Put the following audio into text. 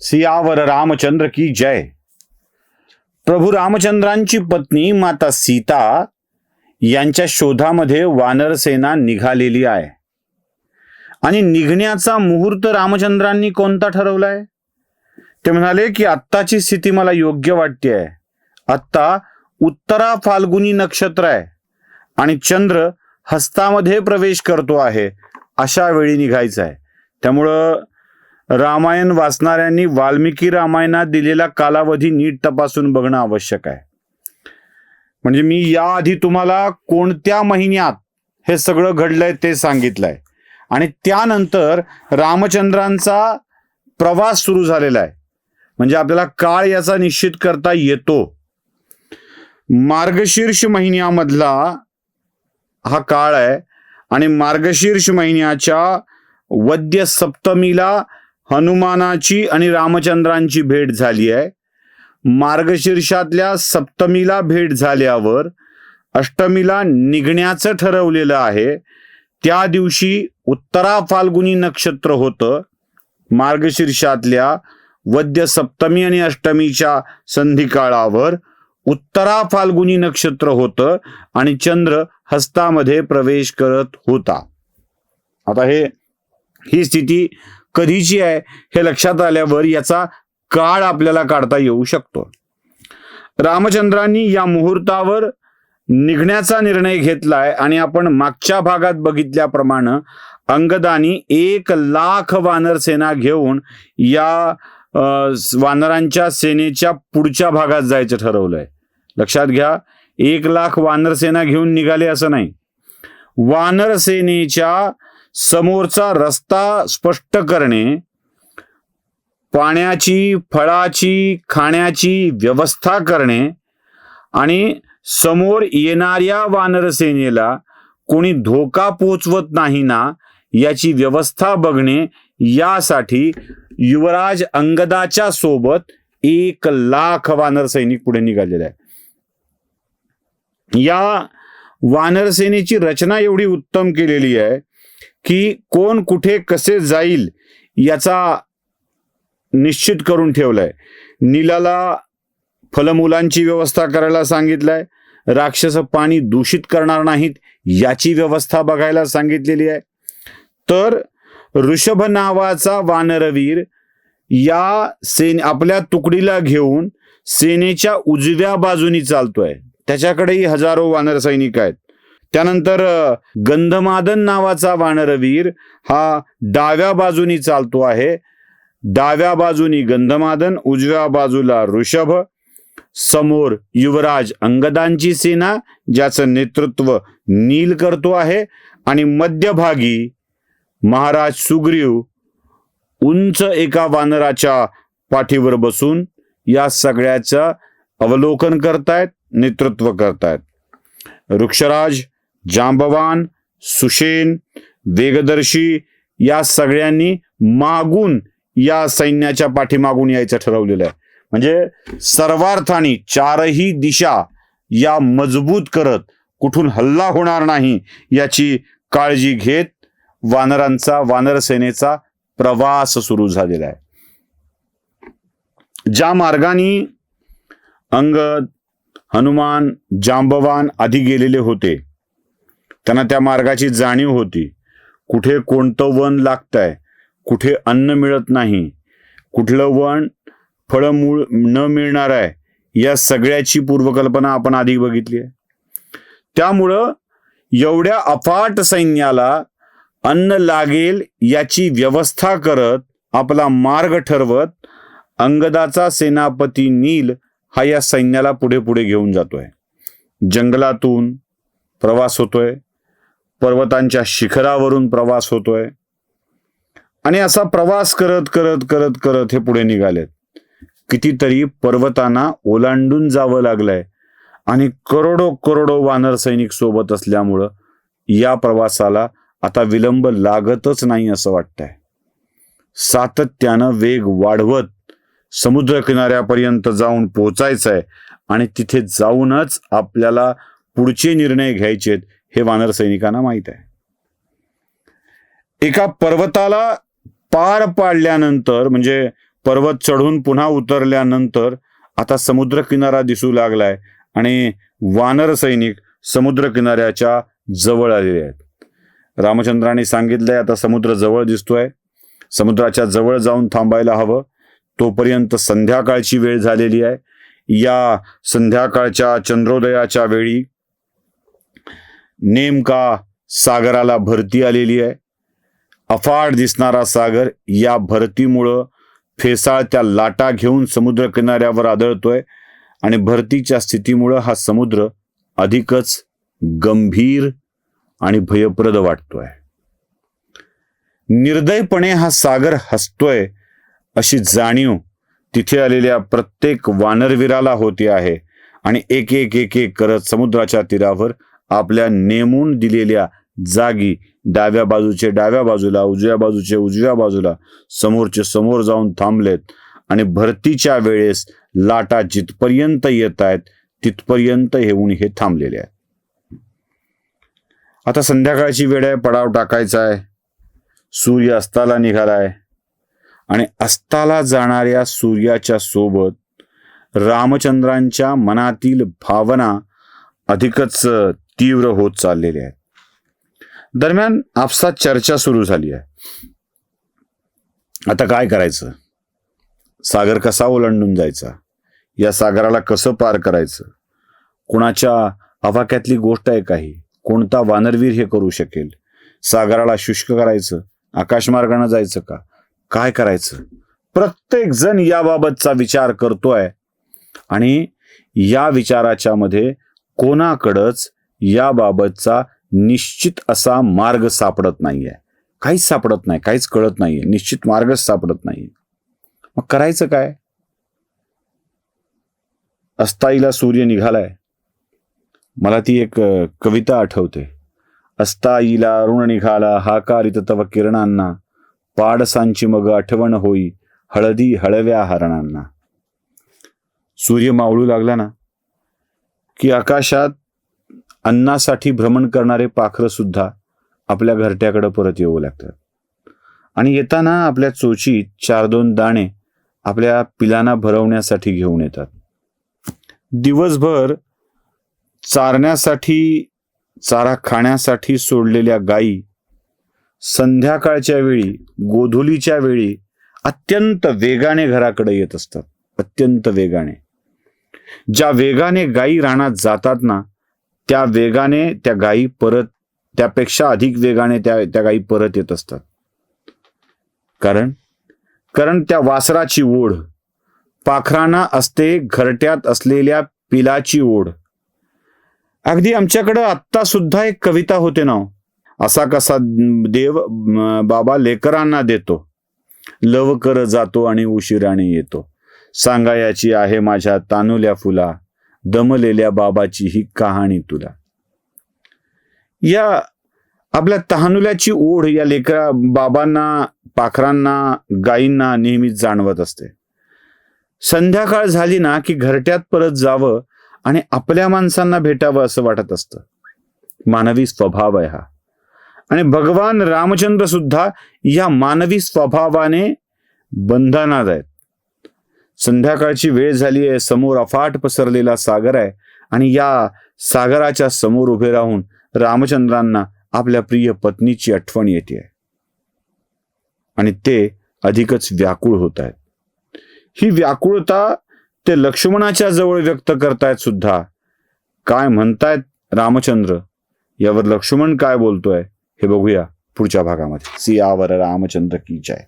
सियावर रामचंद्र की जय. प्रभू रामचंद्रांची पत्नी माता सीता यांच्या शोधामध्ये वानरसेना निघालेली आहे. आणि निघण्याचा मुहूर्त रामचंद्रांनी कोणता ठरवलाय? ते म्हणाले की आत्ताची स्थिती मला योग्य वाटते आहे. आत्ता उत्तरा फाल्गुनी नक्षत्र आहे आणि चंद्र हस्तामध्ये प्रवेश करतो आहे. अशा वेळी निघायचं आहे. त्यामुळं रामायण वाचणाऱ्यांनी वाल्मिकी रामायणात दिलेला कालावधी नीट तपासून बघणं आवश्यक आहे. म्हणजे मी याआधी तुम्हाला कोणत्या महिन्यात हे सगळं घडलंय ते सांगितलंय. आणि त्यानंतर रामचंद्रांचा प्रवास सुरू झालेला आहे. म्हणजे आपल्याला काळ याचा निश्चित करता येतो. मार्गशीर्ष महिन्यामधला हा काळ आहे. आणि मार्गशीर्ष महिन्याच्या वद्य सप्तमीला हनुमानाची आणि रामचंद्रांची भेट झाली आहे. मार्गशीर्षातल्या सप्तमीला भेट झाल्यावर अष्टमीला निघण्याचं ठरवलेलं आहे. त्या दिवशी उत्तरा फाल्गुनी नक्षत्र होतं. मार्गशीर्षातल्या वद्य सप्तमी आणि अष्टमीच्या संधिकाळावर उत्तरा फाल्गुनी नक्षत्र होतं आणि चंद्र हस्तामध्ये प्रवेश करत होता. आता हे ही स्थिती कधीची आहे हे लक्षात आल्यावर याचा काळ आपल्याला काढता येऊ शकतो. रामचंद्रांनी या मुहूर्तावर निघण्याचा निर्णय घेतलाय आणि आपण मागच्या भागात बघितल्याप्रमाणे अंगदानी एक लाख वानर सेना घेऊन या वानरांच्या सेनेच्या पुढच्या भागात जायचं ठरवलंय. लक्षात घ्या एक लाख वानर सेना घेऊन निघाले असं नाही. वानर सेनेच्या समोरचा रस्ता स्पष्ट करणे पाण्याची फळाची खाण्याची व्यवस्था करणे आणि समोर येणाऱ्या वानरसेनेला कोणी धोका पोचवत नाही ना याची व्यवस्था बघणे यासाठी युवराज अंगदाच्या सोबत एक लाख वानर सैनिक पुढे निघालेले आहे या वानरसेनेची रचना एवढी उत्तम केलेली आहे की कोण कुठे कसे जाईल याचा निश्चित करून ठेवलाय. नीलाला फलमुलांची व्यवस्था करायला सांगितलंय. राक्षस पाणी दूषित करणार नाहीत याची व्यवस्था बघायला सांगितलेली आहे. तर ऋषभ नावाचा वानरवीर या सेन आपल्या तुकडीला घेऊन सेनेच्या उजव्या बाजूनी चालतोय. त्याच्याकडेही हजारो वानर सैनिक आहेत. त्यानंतर गंधमादन नावाचा वानरवीर हा डाव्या बाजूनी चालतो आहे. डाव्या बाजूनी गंधमादन उजव्या बाजूला ऋषभ समोर युवराज अंगदांची सेना ज्याचं नेतृत्व नील करतो आहे. आणि मध्यभागी महाराज सुग्रीव उंच एका वानराच्या पाठीवर बसून या सगळ्याचं अवलोकन करतायत नेतृत्व करतायत. वृक्षराज जांबवान सुशेन वेगदर्शी या सगळ्यांनी मागून या सैन्याच्या पाठीमागून यायचं ठरवलेलं आहे. म्हणजे सर्वार्थाने चारही दिशा या मजबूत करत कुठून हल्ला होणार नाही याची काळजी घेत वानरांचा वानर सेनेचा प्रवास सुरू झालेला आहे. ज्या मार्गाने अंगद हनुमान जांबवान आधी गेलेले होते त्यांना त्या मार्गाची जाणीव होती. कुठे कोणतं वन लागतंय कुठे अन्न मिळत नाही कुठलं वन फळं मूळ न मिळणार आहे या सगळ्याची पूर्वकल्पना आपण आधी बघितली आहे. त्यामुळं एवढ्या अफाट सैन्याला अन्न लागेल याची व्यवस्था करत आपला मार्ग ठरवत अंगदाचा सेनापती नील हा या सैन्याला पुढे पुढे घेऊन जातोय. जंगलातून प्रवास होतोय. पर्वतांच्या शिखरावरून प्रवास होतोय. आणि असा प्रवास करत करत करत करत हे पुढे निघालेत. कितीतरी पर्वतांना ओलांडून जावं लागलंय. आणि करोडो करोडो वानर सैनिक सोबत असल्यामुळं या प्रवासाला आता विलंब लागतच नाही असं वाटतंय. सातत्यानं वेग वाढवत समुद्र किनाऱ्यापर्यंत जाऊन पोहोचायचंय आणि तिथे जाऊनच आपल्याला पुढचे निर्णय घ्यायचेत. हे वानर सैनिकांना माहीत आहे. एका पर्वताला पार पाडल्यानंतर म्हणजे पर्वत चढून पुन्हा उतरल्यानंतर आता समुद्र किनारा दिसू लागलाय आणि वानर सैनिक समुद्र किनाऱ्याच्या जवळ आलेले आहेत. रामचंद्राने सांगितलंय आता समुद्र जवळ दिसतोय. समुद्राच्या जवळ जाऊन थांबायला हवं. तोपर्यंत संध्याकाळची वेळ झालेली आहे. या संध्याकाळच्या चंद्रोदयाच्या वेळी नेमका सागराला भरती आलेली आहे. अफाट दिसणारा सागर या भरतीमुळं फेसाळत्या लाटा घेऊन समुद्र किनाऱ्यावर आदळतोय आणि भरतीच्या स्थितीमुळं हा समुद्र अधिकच गंभीर आणि भयप्रद वाटतोय. निर्दयपणे हा सागर हसतोय अशी जाणीव तिथे आलेल्या प्रत्येक वानरवीराला होती आहे आणि एक एक एक एक करत समुद्राच्या तीरावर आपल्या नेमून दिलेल्या जागी डाव्या बाजूचे डाव्या बाजूला उजव्या बाजूचे उजव्या बाजूला समोरचे समोर जाऊन थांबलेत आणि भरतीच्या वेळेस लाटा जिथपर्यंत येत आहेत तिथपर्यंत येऊन हे थांबलेले आहेत. आता संध्याकाळची वेळ आहे पडाव टाकायचा आहे. सूर्य अस्ताला निघालाय. आणि अस्ताला जाणाऱ्या सूर्याच्या सोबत रामचंद्रांच्या मनातील भावना अधिकच तीव्र होत चाललेले आहेत. दरम्यान आपसात चर्चा सुरू झाली आहे. आता काय करायचं? सागर कसा ओलांडून जायचा? या सागराला कसं पार करायचं? कुणाच्या आवाक्यातली गोष्ट आहे काही कोणता वानरवीर हे करू शकेल? सागराला शुष्क करायचं? आकाशमार्गानं जायचं का? काय करायचं? प्रत्येक जण याबाबतचा विचार करतोय. आणि या विचाराच्या मध्ये कोणाकडच याबाबतचा निश्चित असा मार्ग सापडत नाहीये. काहीच सापडत नाही काहीच कळत नाहीये. निश्चित मार्गच सापडत नाहीये. मग करायचं काय? अस्ताईला सूर्य निघालाय. मला ती एक कविता आठवते. अस्ताईला ऋण निघाला हाकारित तव किरणांना. पाडसांची मग आठवण होई हळदी हळव्या हरणांना. सूर्य मावळू लागला ना? की आकाशात अन्नासाठी भ्रमण करणारे पाखरं सुद्धा आपल्या घरट्याकडे परत येऊ लागतात. आणि येताना आपल्या चोचीत चार दोन दाणे आपल्या पिलांना भरवण्यासाठी घेऊन येतात. दिवसभर चारण्यासाठी चारा खाण्यासाठी सोडलेल्या गायी संध्याकाळच्या वेळी गोधुलीच्या वेळी अत्यंत वेगाने घराकडे येत असतात. अत्यंत वेगाने. ज्या वेगाने गायी रानात जातात ना त्या वेगाने त्या गायी परत त्यापेक्षा अधिक वेगाने त्या त्या गायी परत येत असतात. कारण कारण त्या वासराची ओढ पाखरांना असते घरट्यात असलेल्या पिलाची ओढ. अगदी आमच्याकडं आत्ता सुद्धा एक कविता होते ना असा कसा देव बाबा लेकरांना देतो. लवकर जातो आणि उशिराने येतो. सांगायाची आहे माझ्या तानुल्या फुला. दमलेल्या बाबाची ही कहाणी तुला. या आपल्या तहानुल्याची ओढ या लेकरा बाबांना पाखरांना गायींना नेहमीच जाणवत असते. संध्याकाळ झाली ना की घरट्यात परत जावं आणि आपल्या माणसांना भेटावं असं वाटत असतं. मानवी स्वभाव आहे हा. आणि भगवान रामचंद्र सुद्धा या मानवी स्वभावाने बंधनात आहेत. संध्याकाळची वेळ झाली आहे. समोर अफाट पसरलेला सागर आहे आणि या सागराच्या समोर उभे राहून रामचंद्रांना आपल्या प्रिय पत्नीची आठवण येते. आहे आणि ते अधिकच व्याकुळ होत आहेत. ही व्याकुळता ते लक्ष्मणाच्या जवळ व्यक्त करतायत सुद्धा. काय म्हणतायत रामचंद्र? यावर लक्ष्मण काय बोलतोय? हे बघूया पुढच्या भागामध्ये. सियावर रामचंद्र की जय.